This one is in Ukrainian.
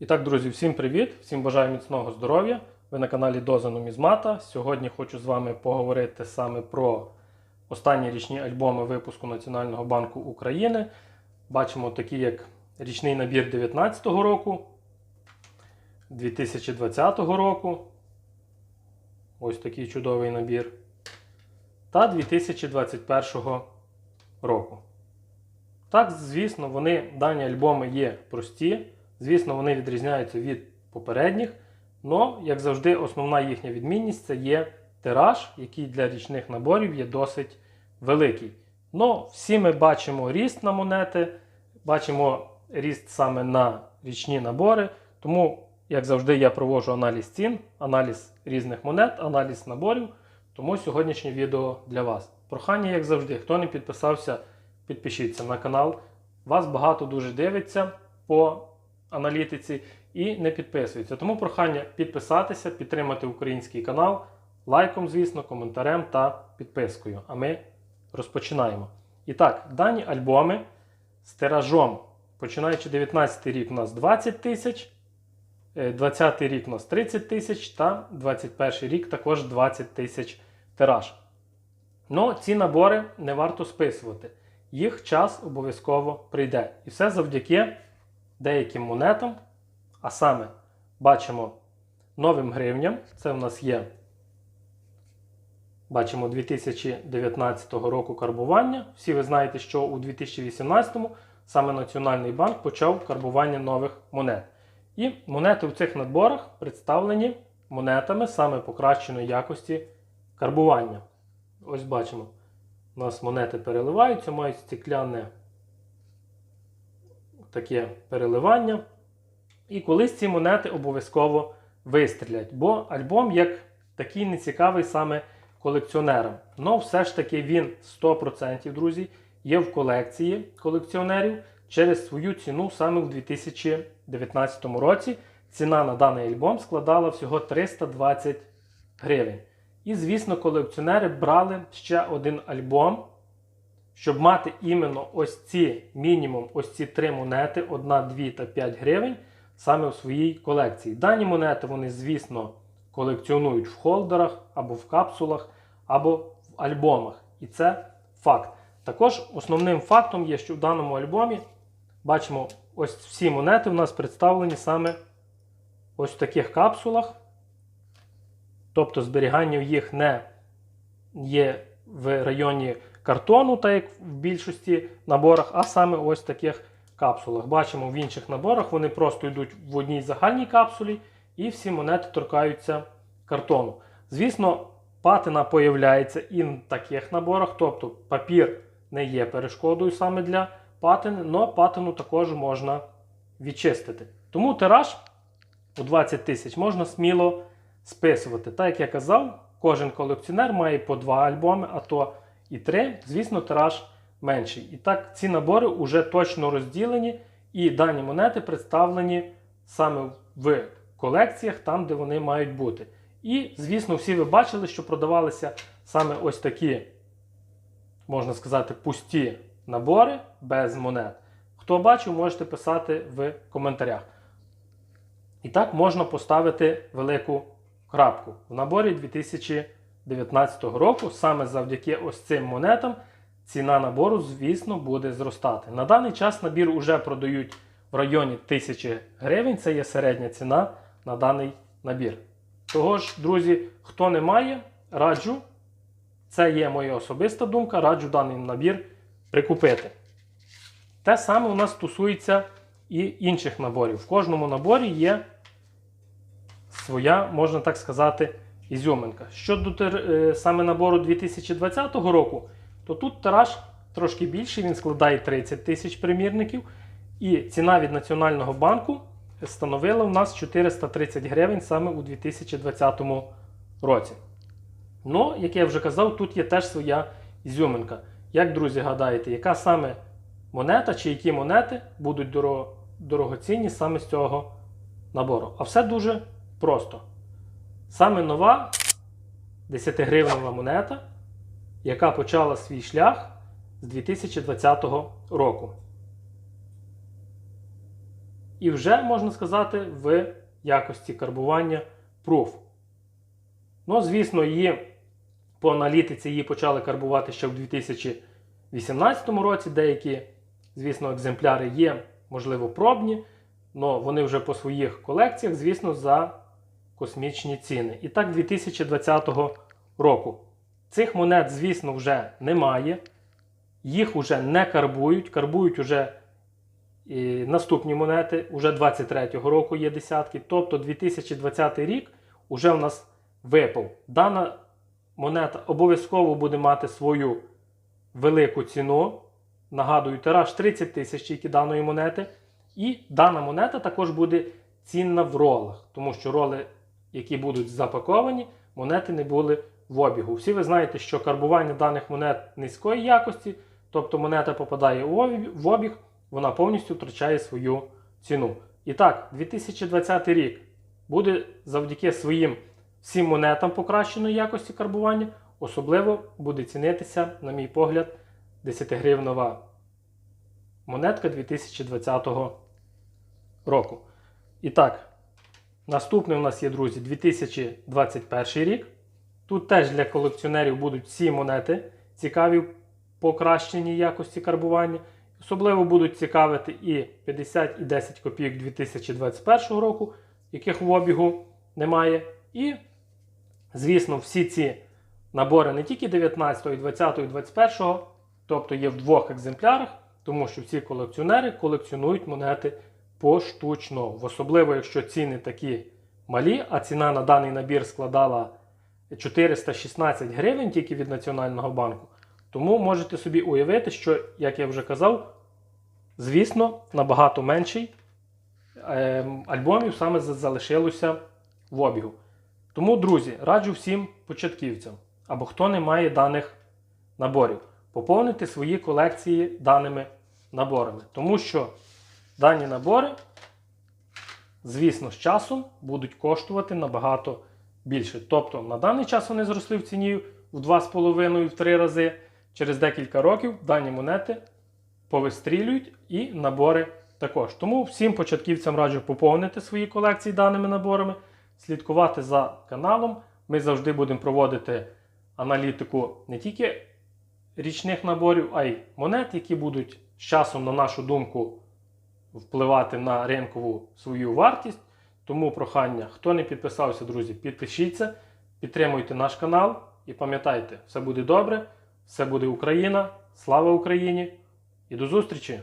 І так, друзі, всім привіт! Всім бажаю міцного здоров'я. Ви на каналі Доза Нумізмата. Сьогодні хочу з вами поговорити саме про останні річні альбоми випуску Національного банку України. Бачимо такі, як річний набір 2019 року, 2020 року. Ось такий чудовий набір. Та 2021 року. Так, звісно, вони, дані альбоми є прості. Звісно, вони відрізняються від попередніх. але, як завжди, основна їхня відмінність це є тираж, який для річних наборів є досить великий. Но всі ми бачимо ріст на монети, бачимо ріст саме на річні набори. Тому, як завжди, я проводжу аналіз цін, аналіз різних монет, аналіз наборів. Тому сьогоднішнє відео для вас. Прохання, як завжди, хто не підписався, підпишіться на канал. Вас багато дуже дивиться по аналітиці і не підписується. Тому прохання підписатися, підтримати український канал лайком, звісно, коментарем та підпискою. А ми розпочинаємо. І так, дані альбоми з тиражом, починаючи 19 рік, у нас 20 тисяч, 20 рік у нас 30 тисяч та 21 рік також 20 тисяч тираж. Ну, ці набори не варто списувати. Їх час обов'язково прийде. І все завдяки деяким монетам. А саме бачимо новим гривням. Це в нас є, бачимо 2019 року карбування. Всі ви знаєте, що у 2018-му саме Національний банк почав карбування нових монет. І монети в цих надборах представлені монетами саме покращеної якості карбування. Ось бачимо, у нас монети переливаються, мають стекляне таке переливання. І колись ці монети обов'язково вистрілять. Бо альбом як такий нецікавий саме колекціонерам. Но все ж таки він 100%, друзі, є в колекції колекціонерів через свою ціну саме в 2019 році. Ціна на даний альбом складала всього 320 гривень. І, звісно, колекціонери брали ще один альбом, щоб мати іменно ось ці мінімум ось ці три монети, 1, 2 та 5 гривень, саме в своїй колекції. Дані монети вони, звісно, колекціонують в холдерах, або в капсулах, або в альбомах. І це факт. Також основним фактом є, що в даному альбомі бачимо, ось всі монети у нас представлені саме ось в таких капсулах. Тобто зберігання їх не є в районі картону, так як в більшості наборах, а саме ось в таких капсулах. Бачимо в інших наборах, вони просто йдуть в одній загальній капсулі і всі монети торкаються картону. Звісно, патина появляється і в таких наборах, тобто папір не є перешкодою саме для патини, але патину також можна відчистити. Тому тираж у 20 тисяч можна сміло списувати. Так як я казав, кожен колекціонер має по два альбоми, а то і три, звісно, тираж менший. І так, ці набори вже точно розділені, і дані монети представлені саме в колекціях, там, де вони мають бути. І, звісно, всі ви бачили, що продавалися саме ось такі, можна сказати, пусті набори без монет. Хто бачив, можете писати в коментарях. І так можна поставити велику крапку. В наборі 2019 року, саме завдяки ось цим монетам, ціна набору, звісно, буде зростати. На даний час набір вже продають в районі 1000 гривень. Це є середня ціна на даний набір. Того ж, друзі, хто не має, раджу. Це є моя особиста думка, раджу даний набір прикупити. Те саме у нас стосується і інших наборів. В кожному наборі є своя, можна так сказати, ізюминка. Щодо е, саме набору 2020 року, то тут тираж трошки більший, він складає 30 тисяч примірників. І ціна від Національного банку становила у нас 430 гривень саме у 2020 році. Ну, як я вже казав, тут є теж своя ізюминка. Як, друзі, гадаєте, яка саме монета чи які монети будуть дорого, дорогоцінні саме з цього набору? А все дуже просто. Саме нова 10-гривнева монета, яка почала свій шлях з 2020 року. і вже, можна сказати, в якості карбування Proof. Ну, звісно, її по аналітиці її почали карбувати ще в 2018 році. Деякі, звісно, екземпляри є, можливо, пробні, але вони вже по своїх колекціях, звісно, за космічні ціни. І так, 2020 року. Цих монет, звісно, вже немає. Їх вже не карбують. Карбують уже і наступні монети. Уже 23-го року є десятки. Тобто 2020 рік уже в нас випав. Дана монета обов'язково буде мати свою велику ціну. Нагадую, тираж 30 тисяч тільки даної монети. І дана монета також буде цінна в ролах, тому що роли, які будуть запаковані, монети не були в обігу. Всі ви знаєте, що карбування даних монет низької якості, тобто монета попадає в обіг- вона повністю втрачає свою ціну. І так, 2020 рік буде завдяки своїм всім монетам покращеної якості карбування, особливо буде цінитися, на мій погляд, 10-гривнова монетка 2020 року. І так, наступний у нас є, друзі, 2021 рік. Тут теж для колекціонерів будуть всі монети цікаві в покращеній якості карбування. Особливо будуть цікавити і 50 і 10 копійок 2021 року, яких в обігу немає. І, звісно, всі ці набори не тільки 19, 20 і 21, тобто є в двох екземплярах, тому що всі колекціонери колекціонують монети поштучно. Особливо, якщо ціни такі малі, а ціна на даний набір складала 416 гривень тільки від Національного банку. Тому можете собі уявити, що, як я вже казав, звісно, набагато менший ем, альбомів саме залишилося в обігу. Тому, друзі, раджу всім початківцям або хто не має даних наборів, поповнити свої колекції даними наборами. Тому що дані набори, звісно, з часом будуть коштувати набагато більше. Тобто на даний час вони зросли в ціні в 2,5-3 рази. Через декілька років дані монети повистрілюють і набори також. Тому всім початківцям раджу поповнити свої колекції даними наборами, слідкувати за каналом. Ми завжди будемо проводити аналітику не тільки річних наборів, а й монет, які будуть з часом, на нашу думку, впливати на ринкову свою вартість. Тому прохання, хто не підписався, друзі, підпишіться, підтримуйте наш канал і пам'ятайте, все буде добре, все буде Україна, слава Україні і до зустрічі!